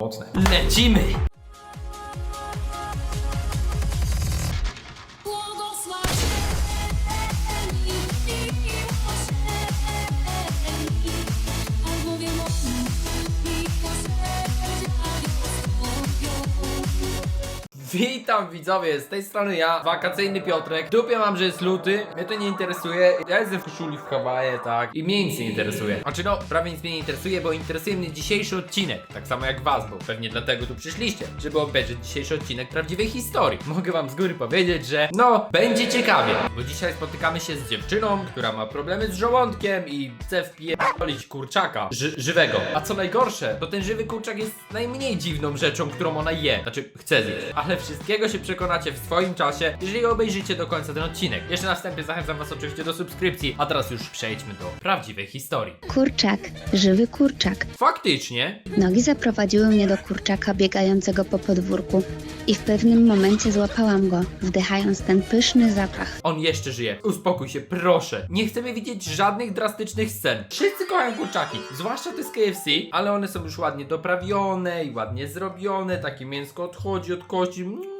Mocne. Lecimy! Witam widzowie, z tej strony ja, wakacyjny Piotrek. Dupie mam, że jest luty, mnie to nie interesuje. Ja jestem w koszuli w Hawaje, tak, i mnie nic nie interesuje. Znaczy no, prawie nic mnie nie interesuje, bo interesuje mnie dzisiejszy odcinek. Tak samo jak was, bo pewnie dlatego tu przyszliście, żeby obejrzeć dzisiejszy odcinek prawdziwej historii. Mogę wam z góry powiedzieć, że no, będzie ciekawie, bo dzisiaj spotykamy się z dziewczyną, która ma problemy z żołądkiem i chce wpierdolić kurczaka ży żywego. A co najgorsze, to ten żywy kurczak jest najmniej dziwną rzeczą, którą ona je. Znaczy, chce zjeść. Ale wszystkiego się przekonacie w swoim czasie, jeżeli obejrzycie do końca ten odcinek. Jeszcze na wstępie zachęcam was oczywiście do subskrypcji, a teraz już przejdźmy do prawdziwej historii. Kurczak, żywy kurczak. Faktycznie, Nogi zaprowadziły mnie do kurczaka biegającego po podwórku i w pewnym momencie złapałam go, wdychając ten pyszny zapach. on jeszcze żyje. Uspokój się, proszę. Nie chcemy widzieć żadnych drastycznych scen. Wszyscy kochają kurczaki, zwłaszcza te z KFC, ale one są już ładnie doprawione i ładnie zrobione, takie mięsko odchodzi od kości. Mm.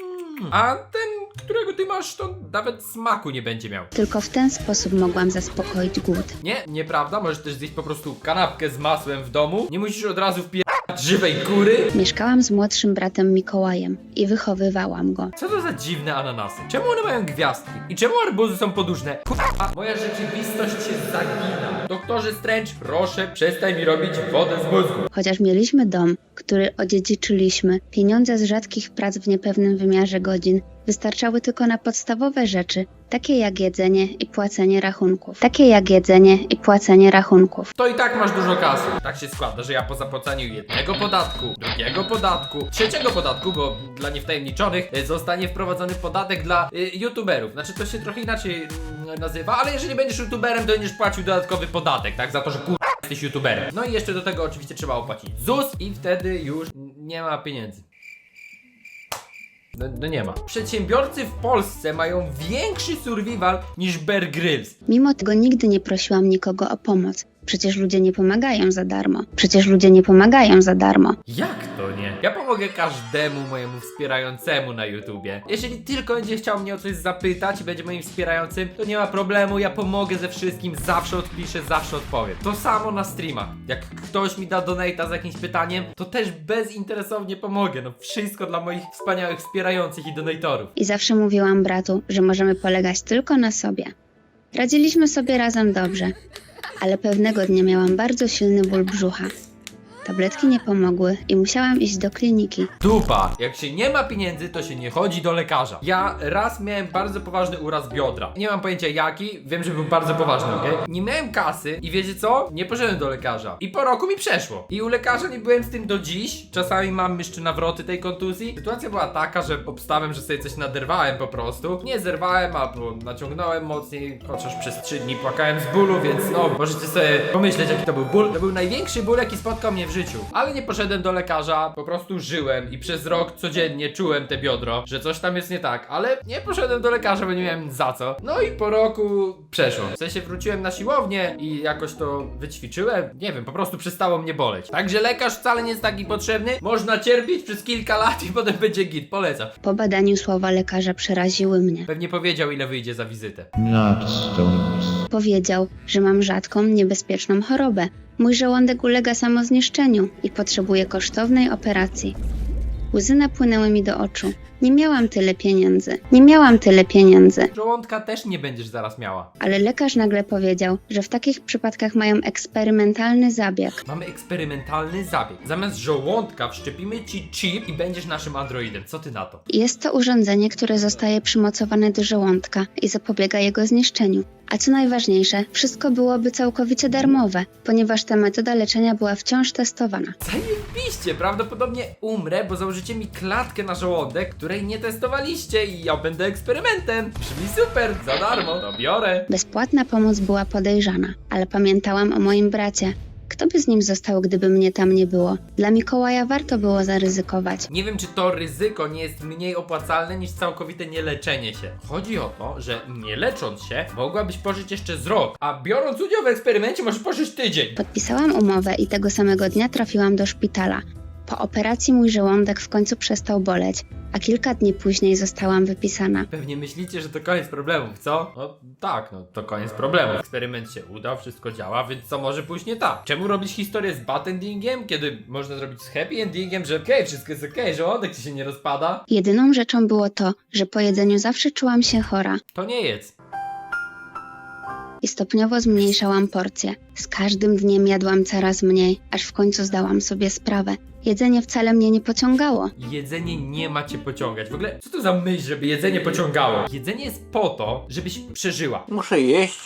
A ten, którego ty masz, to nawet smaku nie będzie miał. Tylko w ten sposób mogłam zaspokoić głód. Nie, nieprawda, możesz też zjeść po prostu kanapkę z masłem w domu. Nie musisz od razu wpierać żywej kury. Mieszkałam z młodszym bratem Mikołajem i wychowywałam go. Co to za dziwne ananasy? Czemu one mają gwiazdki? I czemu arbuzy są podłużne? Kurwa, moja rzeczywistość się zagina. Doktorze Strange, proszę, przestań mi robić wodę z mózgu. Chociaż mieliśmy dom, który odziedziczyliśmy, pieniądze z rzadkich prac w niepewnym wymiarze godzin wystarczały tylko na podstawowe rzeczy, takie jak jedzenie i płacenie rachunków. Takie jak jedzenie i płacenie rachunków. To i tak masz dużo kasy. Tak się składa, że ja po zapłaceniu jednego podatku, drugiego podatku, trzeciego podatku, bo dla niewtajemniczonych y, zostanie wprowadzony podatek dla y, youtuberów. Znaczy to się trochę inaczej mm, nazywa, ale jeżeli będziesz youtuberem, to będziesz płacił dodatkowy podatek, tak? Za to, że kur... jesteś youtuberem. No i jeszcze do tego oczywiście trzeba opłacić ZUS i wtedy już nie ma pieniędzy. No, no nie ma. Przedsiębiorcy w Polsce mają większy survival niż Bear Grylls. Mimo tego nigdy nie prosiłam nikogo o pomoc. Przecież ludzie nie pomagają za darmo. Przecież ludzie nie pomagają za darmo. Jak to nie? Ja pomogę każdemu mojemu wspierającemu na YouTubie. Jeżeli tylko będzie chciał mnie o coś zapytać i będzie moim wspierającym, to nie ma problemu, ja pomogę ze wszystkim, zawsze odpiszę, zawsze odpowiem. To samo na streamach. Jak ktoś mi da donate'a z jakimś pytaniem, to też bezinteresownie pomogę. No wszystko dla moich wspaniałych wspierających i donatorów. I zawsze mówiłam bratu, że możemy polegać tylko na sobie. Radziliśmy sobie razem dobrze, ale pewnego dnia miałam bardzo silny ból brzucha. Tabletki nie pomogły i musiałam iść do kliniki. Dupa! Jak się nie ma pieniędzy, to się nie chodzi do lekarza. Ja raz miałem bardzo poważny uraz biodra. Nie mam pojęcia jaki, wiem, że był bardzo poważny, okej? Nie miałem kasy i wiecie co? Nie poszedłem do lekarza. I po roku mi przeszło. I u lekarza nie byłem z tym do dziś. Czasami mam jeszcze nawroty tej kontuzji. Sytuacja była taka, że obstałem, że sobie coś naderwałem po prostu. Nie zerwałem, albo naciągnąłem mocniej, chociaż przez 3 dni płakałem z bólu, więc no, możecie sobie pomyśleć, jaki to był ból. To był największy ból, jaki spotkał mnie w życiu. Ale nie poszedłem do lekarza, po prostu żyłem i przez rok codziennie czułem te biodro, że coś tam jest nie tak, ale nie poszedłem do lekarza, bo nie miałem za co. No i po roku przeszło. W sensie wróciłem na siłownię i jakoś to wyćwiczyłem. Nie wiem, po prostu przestało mnie boleć. Także lekarz wcale nie jest taki potrzebny. Można cierpieć przez kilka lat i potem będzie git. Polecam. Po badaniu słowa lekarza przeraziły mnie. Pewnie powiedział, ile wyjdzie za wizytę. Nutstones. Powiedział, że mam rzadką, niebezpieczną chorobę. Mój żołądek ulega samozniszczeniu i potrzebuje kosztownej operacji. Łzy napłynęły mi do oczu. Nie miałam tyle pieniędzy. Nie miałam tyle pieniędzy. Żołądka też nie będziesz zaraz miała. Ale lekarz nagle powiedział, że w takich przypadkach mają eksperymentalny zabieg. Mamy eksperymentalny zabieg. Zamiast żołądka wszczepimy ci chip i będziesz naszym androidem. Co ty na to? Jest to urządzenie, które zostaje przymocowane do żołądka i zapobiega jego zniszczeniu. A co najważniejsze, wszystko byłoby całkowicie darmowe, ponieważ ta metoda leczenia była wciąż testowana. Zajebiście, prawdopodobnie umrę, bo założycie mi klatkę na żołądek, której nie testowaliście i ja będę eksperymentem. Brzmi super, za darmo, to biorę. Bezpłatna pomoc była podejrzana, ale pamiętałam o moim bracie, Kto by z nim został, gdyby mnie tam nie było? Dla Mikołaja warto było zaryzykować. Nie wiem, czy to ryzyko nie jest mniej opłacalne niż całkowite nieleczenie się. Chodzi o to, że nie lecząc się, mogłabyś pożyć jeszcze z rok, a biorąc udział w eksperymencie, możesz pożyć tydzień. Podpisałam umowę i tego samego dnia trafiłam do szpitala. Po operacji mój żołądek w końcu przestał boleć, a kilka dni później zostałam wypisana. Pewnie myślicie, że to koniec problemów, co? No tak, no to koniec problemów. Eksperyment się udał, wszystko działa, więc co może pójść nie tak? Czemu robić historię z bad endingiem, kiedy można zrobić z happy endingiem, że okej, wszystko jest okej, żołądek ci się nie rozpada? Jedyną rzeczą było to, że po jedzeniu zawsze czułam się chora To nie jest. i stopniowo zmniejszałam porcje. Z każdym dniem jadłam coraz mniej, aż w końcu zdałam sobie sprawę. Jedzenie wcale mnie nie pociągało. Jedzenie nie ma cię pociągać. W ogóle, co to za myśl, żeby jedzenie pociągało? Jedzenie jest po to, żebyś przeżyła. Muszę jeść,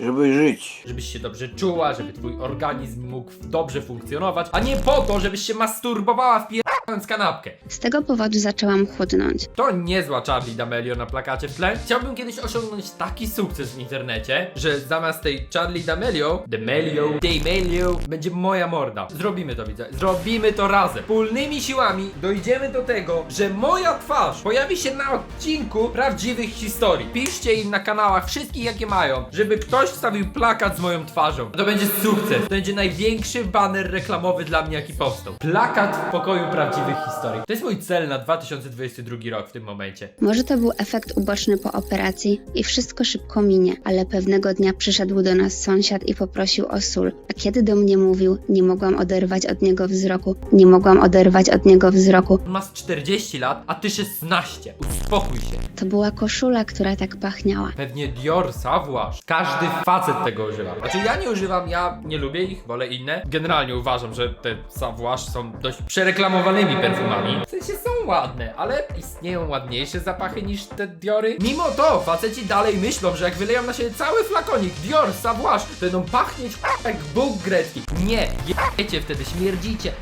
żeby żyć. Żebyś się dobrze czuła, żeby twój organizm mógł dobrze funkcjonować, a nie po to, żebyś się masturbowała wpierając kanapkę. Z tego powodu zaczęłam chudnąć. To niezła Charlie D'Amelio na plakacie w tle. Chciałbym kiedyś osiągnąć taki sukces w internecie, że zamiast tej Charlie D'Amelio, D'Amelio, D'Amelio, będzie moja morda. Zrobimy to, widzę. Zrobimy to razem. Wspólnymi siłami dojdziemy do tego, że moja twarz pojawi się na odcinku prawdziwych historii. Piszcie im na kanałach wszystkich, jakie mają, żeby ktoś wstawił plakat z moją twarzą. To będzie sukces. To będzie największy baner reklamowy dla mnie, jaki powstał. Plakat w pokoju prawdziwych historii. To jest mój cel na 2022 rok w tym momencie. Może to był efekt uboczny po operacji i wszystko szybko minie, ale pewnego dnia przyszedł do nas sąsiad i poprosił o sól. A kiedy do mnie mówił, nie mogłam oderwać od niego wzroku. Nie mogłam oderwać od niego wzroku. On ma z 40 lat, a ty 16. Uspokój się. To była koszula, która tak pachniała. Pewnie Dior, Savoir. Każdy facet tego używa. Znaczy ja nie używam, ja nie lubię ich, wolę inne. Generalnie uważam, że te Savoir są dość przereklamowanymi perfumami. W sensie są ładne, ale istnieją ładniejsze zapachy niż te Diory. Mimo to faceci dalej myślą, że jak wyleją na siebie cały flakonik Dior, to będą pachnieć jak Bóg grecki. Nie, jecie wtedy, śmierdzicie.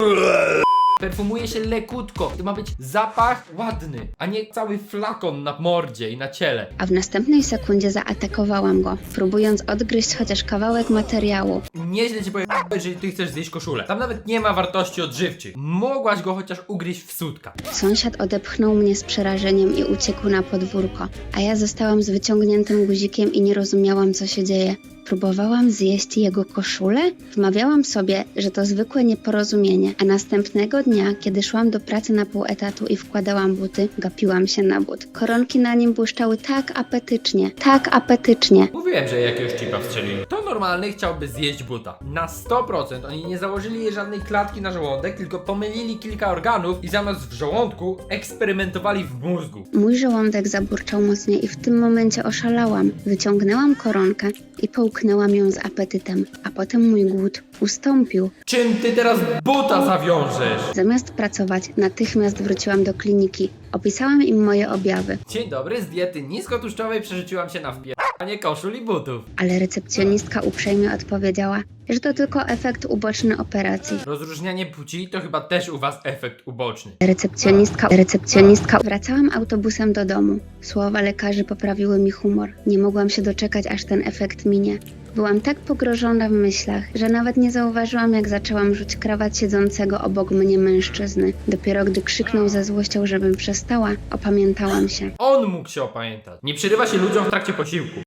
Perfumuje się lekutko. To ma być zapach ładny, a nie cały flakon na mordzie i na ciele. A w następnej sekundzie zaatakowałam go, próbując odgryźć chociaż kawałek materiału. Nieźle ci powiem, jeżeli ty chcesz zjeść koszulę. Tam nawet nie ma wartości odżywczej. Mogłaś go chociaż ugryźć w sutka. Sąsiad odepchnął mnie z przerażeniem i uciekł na podwórko, a ja zostałam z wyciągniętym guzikiem i nie rozumiałam, co się dzieje. Próbowałam zjeść jego koszulę? Wmawiałam sobie, że to zwykłe nieporozumienie, a następnego dnia, kiedy szłam do pracy na pół etatu i wkładałam buty, gapiłam się na but. Koronki na nim błyszczały tak apetycznie, tak apetycznie. Mówiłem, że jakiegoś chipa wstrzelili. To normalny chciałby zjeść buta. Na 100% oni nie założyli jej żadnej klatki na żołądek, tylko pomylili kilka organów i zamiast w żołądku eksperymentowali w mózgu. Mój żołądek zaburczał mocniej i w tym momencie oszalałam. Wyciągnęłam koronkę i połknęłam ją z apetytem, a potem mój głód ustąpił. Czym ty teraz buta zawiążesz? Zamiast pracować, natychmiast wróciłam do kliniki. Opisałam im moje objawy, Dzień dobry, z diety niskotłuszczowej przerzuciłam się na wpieranie koszul i butów. ale recepcjonistka uprzejmie odpowiedziała, że to tylko efekt uboczny operacji. Rozróżnianie płci to chyba też u was efekt uboczny. Recepcjonistka, recepcjonistka. Wracałam autobusem do domu. Słowa lekarzy poprawiły mi humor. Nie mogłam się doczekać, aż ten efekt minie. Byłam tak pogrożona w myślach, że nawet nie zauważyłam, jak zaczęłam rzuć krawat siedzącego obok mnie mężczyzny. Dopiero gdy krzyknął ze złością, żebym przestała, opamiętałam się. On mógł się opamiętać. Nie przerywa się ludziom w trakcie posiłku.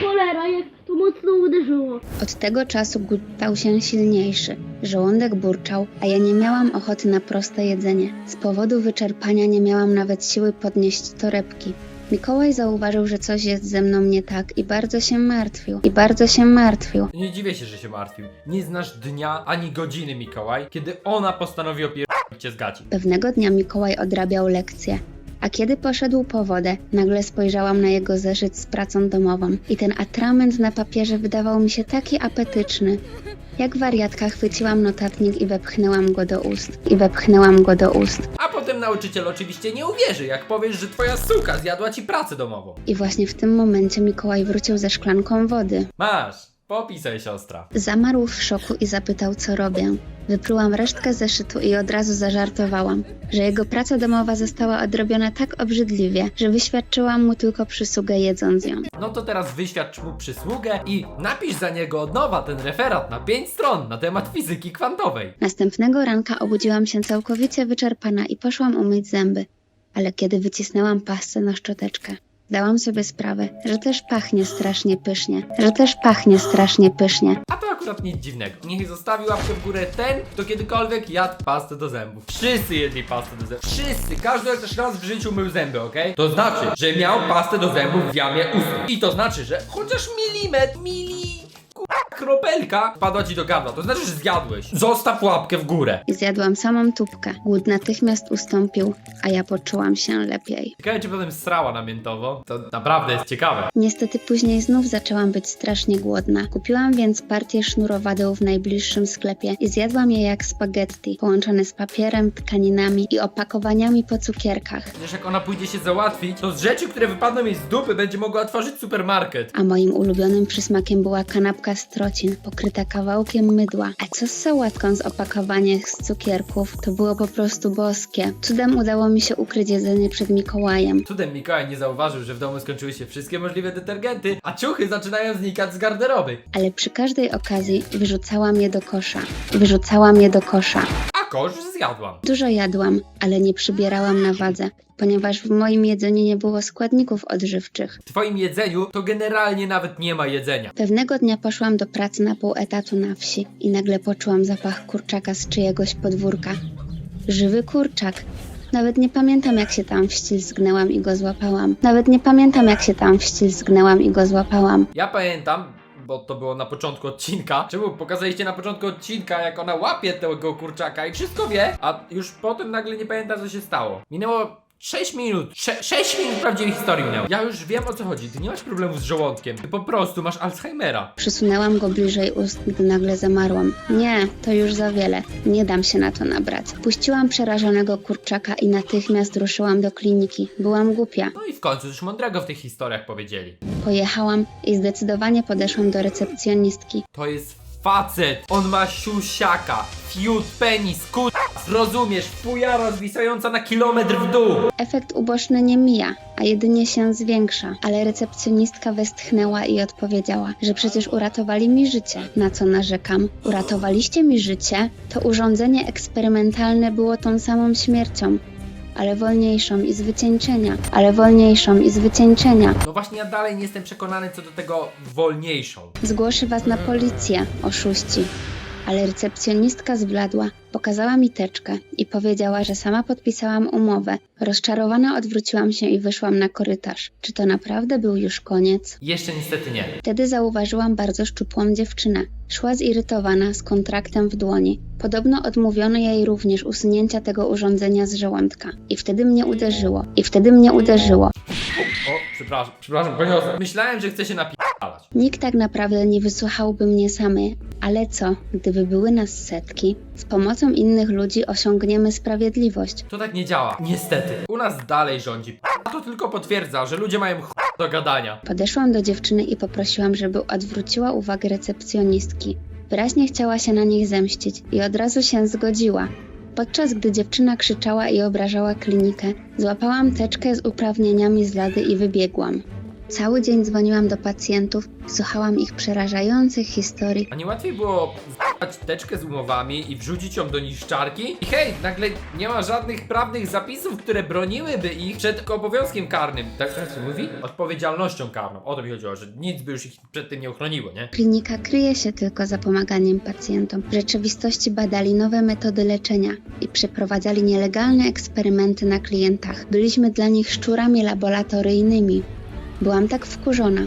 Cholera, jak to mocno uderzyło. Od tego czasu głód stał się silniejszy. Żołądek burczał, a ja nie miałam ochoty na proste jedzenie. Z powodu wyczerpania nie miałam nawet siły podnieść torebki. Mikołaj zauważył, że coś jest ze mną nie tak i bardzo się martwił. I bardzo się martwił. Nie dziwię się, że się martwił. Nie znasz dnia ani godziny, Mikołaj, kiedy ona postanowi opierdolić cię z gaci. Pewnego dnia Mikołaj odrabiał lekcje. A kiedy poszedł po wodę, nagle spojrzałam na jego zeszyt z pracą domową i ten atrament na papierze wydawał mi się taki apetyczny. Jak wariatka chwyciłam notatnik i wepchnęłam go do ust. I wepchnęłam go do ust. A potem nauczyciel oczywiście nie uwierzy, jak powiesz, że twoja suka zjadła ci pracę domową. I właśnie w tym momencie Mikołaj wrócił ze szklanką wody. Masz, Popisaj siostra. Zamarł w szoku i zapytał, co robię. Wyprułam resztkę zeszytu i od razu zażartowałam, że jego praca domowa została odrobiona tak obrzydliwie, że wyświadczyłam mu tylko przysługę jedząc ją. No to teraz wyświadcz mu przysługę i napisz za niego od nowa ten referat na 5 stron na temat fizyki kwantowej. Następnego ranka obudziłam się całkowicie wyczerpana i poszłam umyć zęby. Ale kiedy wycisnęłam pastę na szczoteczkę, dałam sobie sprawę, że też pachnie strasznie pysznie, że też pachnie strasznie pysznie. A to akurat nic dziwnego. Niech zostawi łapkę w górę ten, kto kiedykolwiek jadł pastę do zębów. Wszyscy jedli pastę do zębów. Wszyscy. Każdy chociaż raz w życiu mył zęby, okej? To znaczy, że miał pastę do zębów w jamie ustnej. I to znaczy, że chociaż milimetr, mili... Kropelka padła ci do gardła, to znaczy, że zjadłeś. Zostaw łapkę w górę. Zjadłam samą tubkę. Głód natychmiast ustąpił, a ja poczułam się lepiej. Ciekawe, czy potem srała namiętowo. To naprawdę jest ciekawe. Niestety później znów zaczęłam być strasznie głodna. Kupiłam więc partię sznurowadeł w najbliższym sklepie i zjadłam je jak spaghetti, połączone z papierem, tkaninami i opakowaniami po cukierkach. Przecież jak ona pójdzie się załatwić, to z rzeczy, które wypadną jej z dupy, będzie mogła otworzyć supermarket. A moim ulubionym przysmakiem była kanapka z trocin, pokryta kawałkiem mydła. A co z sałatką z opakowania z cukierków? To było po prostu boskie. Cudem udało mi się ukryć jedzenie przed Mikołajem. Cudem Mikołaj nie zauważył, że w domu skończyły się wszystkie możliwe detergenty, a ciuchy zaczynają znikać z garderoby. Ale przy każdej okazji wyrzucałam je do kosza. Wyrzucałam je do kosza. Kosz zjadłam. Dużo jadłam, ale nie przybierałam na wadze, ponieważ w moim jedzeniu nie było składników odżywczych. W twoim jedzeniu to generalnie nawet nie ma jedzenia. Pewnego dnia poszłam do pracy na pół etatu na wsi i nagle poczułam zapach kurczaka z czyjegoś podwórka. Żywy kurczak. Nawet nie pamiętam, jak się tam wślizgnęłam i go złapałam. Nawet nie pamiętam, jak się tam wślizgnęłam i go złapałam. Ja pamiętam, bo to było na początku odcinka. Czemu pokazaliście na początku odcinka, jak ona łapie tego kurczaka i wszystko wie, a już potem nagle nie pamięta, co się stało. Minęło 6 minut. 6 minut prawdziwej historii minęło. Ja już wiem o co chodzi. Ty nie masz problemu z żołądkiem. Ty po prostu masz Alzheimera. Przysunęłam go bliżej ust, gdy nagle zamarłam. Nie, to już za wiele. Nie dam się na to nabrać. Puściłam przerażonego kurczaka i natychmiast ruszyłam do kliniki. Byłam głupia. No i w końcu coś mądrego w tych historiach powiedzieli. Pojechałam i zdecydowanie podeszłam do recepcjonistki. To jest facet. On ma siusiaka. Fiut, penis, kut. Rozumiesz? Fujara zwisająca na kilometr w dół. Efekt uboczny nie mija, a jedynie się zwiększa. Ale recepcjonistka westchnęła i odpowiedziała, że przecież uratowali mi życie. Na co narzekam? Uratowaliście mi życie? To urządzenie eksperymentalne było tą samą śmiercią. Ale wolniejszą i z wycieńczenia, ale wolniejszą i z wycieńczenia. No właśnie ja dalej nie jestem przekonany co do tego wolniejszą. Zgłoszę was na policję, oszuści. Ale recepcjonistka zbladła, pokazała mi teczkę i powiedziała, że sama podpisałam umowę. Rozczarowana odwróciłam się i wyszłam na korytarz. Czy to naprawdę był już koniec? Jeszcze niestety nie. Wtedy zauważyłam bardzo szczupłą dziewczynę. Szła zirytowana, z kontraktem w dłoni. Podobno odmówiono jej również usunięcia tego urządzenia z żołądka. I wtedy mnie uderzyło. I wtedy mnie uderzyło. O, przepraszam, przepraszam, poniosłem. Myślałem, że chce się napi***alać. Nikt tak naprawdę nie wysłuchałby mnie samej, ale co, gdyby były nas setki? Z pomocą innych ludzi osiągniemy sprawiedliwość. To tak nie działa. Niestety. U nas dalej rządzi. A to tylko potwierdza, że ludzie mają ch... do gadania. Podeszłam do dziewczyny i poprosiłam, żeby odwróciła uwagę recepcjonistki. Wyraźnie chciała się na nich zemścić i od razu się zgodziła. Podczas gdy dziewczyna krzyczała i obrażała klinikę, złapałam teczkę z uprawnieniami z lady i wybiegłam. Cały dzień dzwoniłam do pacjentów, słuchałam ich przerażających historii A nie łatwiej było z***ać teczkę z umowami i wrzucić ją do niszczarki? I hej, nagle nie ma żadnych prawnych zapisów, które broniłyby ich przed obowiązkiem karnym. Tak tak się mówi? Odpowiedzialnością karną. O to mi chodziło, że nic by już ich przed tym nie ochroniło, nie? Klinika kryje się tylko za pomaganiem pacjentom. W rzeczywistości badali nowe metody leczenia i przeprowadzali nielegalne eksperymenty na klientach. Byliśmy dla nich szczurami laboratoryjnymi. Byłam tak wkurzona.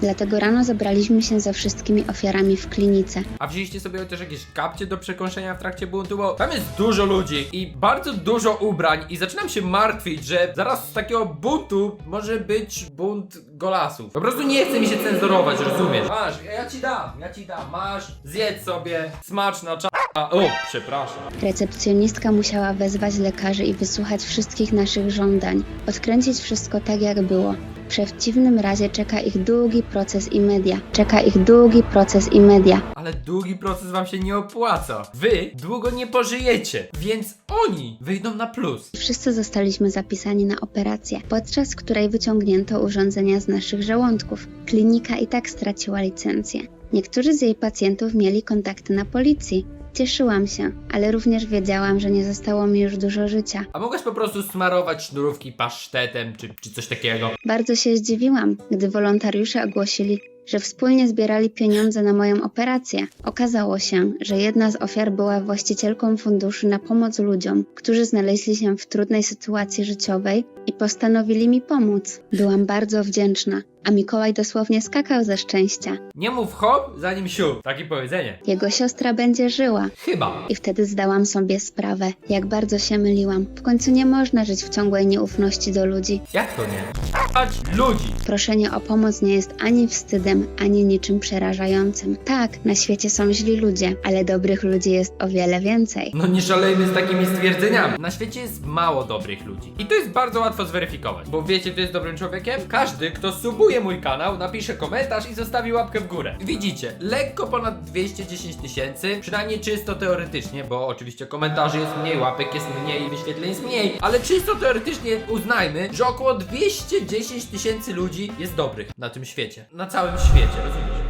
Dlatego rano zebraliśmy się ze wszystkimi ofiarami w klinice. A wzięliście sobie chociaż jakieś kapcie do przekąszenia w trakcie buntu, bo tam jest dużo ludzi i bardzo dużo ubrań i zaczynam się martwić, że zaraz z takiego buntu może być bunt golasów. Po prostu nie chce mi się cenzurować, rozumiesz? Masz, ja ci dam, ja ci dam, masz, zjedz sobie, smaczna, cza... A, o, przepraszam. Recepcjonistka musiała wezwać lekarzy i wysłuchać wszystkich naszych żądań, odkręcić wszystko tak jak było. W przeciwnym razie czeka ich długi proces i media. Czeka ich długi proces i media. Ale długi proces wam się nie opłaca. Wy długo nie pożyjecie, więc oni wyjdą na plus. Wszyscy zostaliśmy zapisani na operację, podczas której wyciągnięto urządzenia z naszych żołądków. Klinika i tak straciła licencję. Niektórzy z jej pacjentów mieli kontakty na policji. Cieszyłam się, ale również wiedziałam, że nie zostało mi już dużo życia. A mogłaś po prostu smarować sznurówki pasztetem czy, czy coś takiego. Bardzo się zdziwiłam, gdy wolontariusze ogłosili, że wspólnie zbierali pieniądze na moją operację. Okazało się, że jedna z ofiar była właścicielką funduszu na pomoc ludziom, którzy znaleźli się w trudnej sytuacji życiowej i postanowili mi pomóc. Byłam bardzo wdzięczna, a Mikołaj dosłownie skakał ze szczęścia. Nie mów hop, zanim siup. Takie powiedzenie. Jego siostra będzie żyła. Chyba. I wtedy zdałam sobie sprawę, jak bardzo się myliłam. W końcu nie można żyć w ciągłej nieufności do ludzi. Jak to nie? Ać ludzi. Proszenie o pomoc nie jest ani wstydem, ani niczym przerażającym. Tak, na świecie są źli ludzie, ale dobrych ludzi jest o wiele więcej. No nie szalejmy z takimi stwierdzeniami. Na świecie jest mało dobrych ludzi. I to jest bardzo łatwo zweryfikować. Bo wiecie, kto jest dobrym człowiekiem? Każdy, kto subuje mój kanał, napisze komentarz i zostawi łapkę w górę. Widzicie, lekko ponad 210 tysięcy, przynajmniej czysto teoretycznie, bo oczywiście komentarzy jest mniej, łapek jest mniej, wyświetleń jest mniej, ale czysto teoretycznie uznajmy, że około 210 tysięcy ludzi jest dobrych na tym świecie. Na całym świecie, rozumiesz?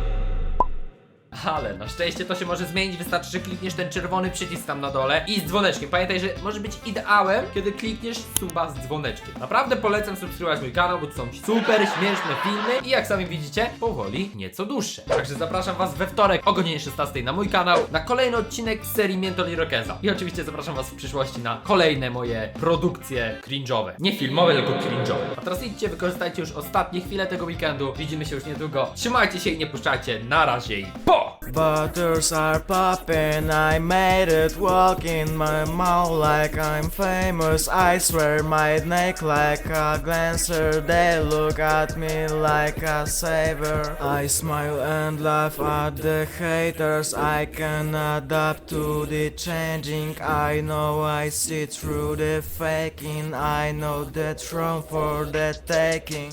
Ale na szczęście to się może zmienić, wystarczy, że klikniesz ten czerwony przycisk tam na dole i z dzwoneczkiem. Pamiętaj, że może być ideałem, kiedy klikniesz suba z dzwoneczkiem. Naprawdę polecam subskrybować mój kanał, bo to są super śmieszne filmy i jak sami widzicie, powoli nieco dłuższe. Także zapraszam was we wtorek o godzinie 16 na mój kanał, na kolejny odcinek z serii Miętol i Rokeza. I oczywiście zapraszam was w przyszłości na kolejne moje produkcje cringe'owe. Nie filmowe, tylko cringe'owe. A teraz idźcie, wykorzystajcie już ostatnie chwile tego weekendu. Widzimy się już niedługo. Trzymajcie się i nie puszczajcie. Na razie i po! Butters are popping, I made it walk in my mouth like I'm famous. I swear my neck like a glancer, they look at me like a saver. I smile and laugh at the haters, I can adapt to the changing. I know I see through the faking, I know the throne for the taking.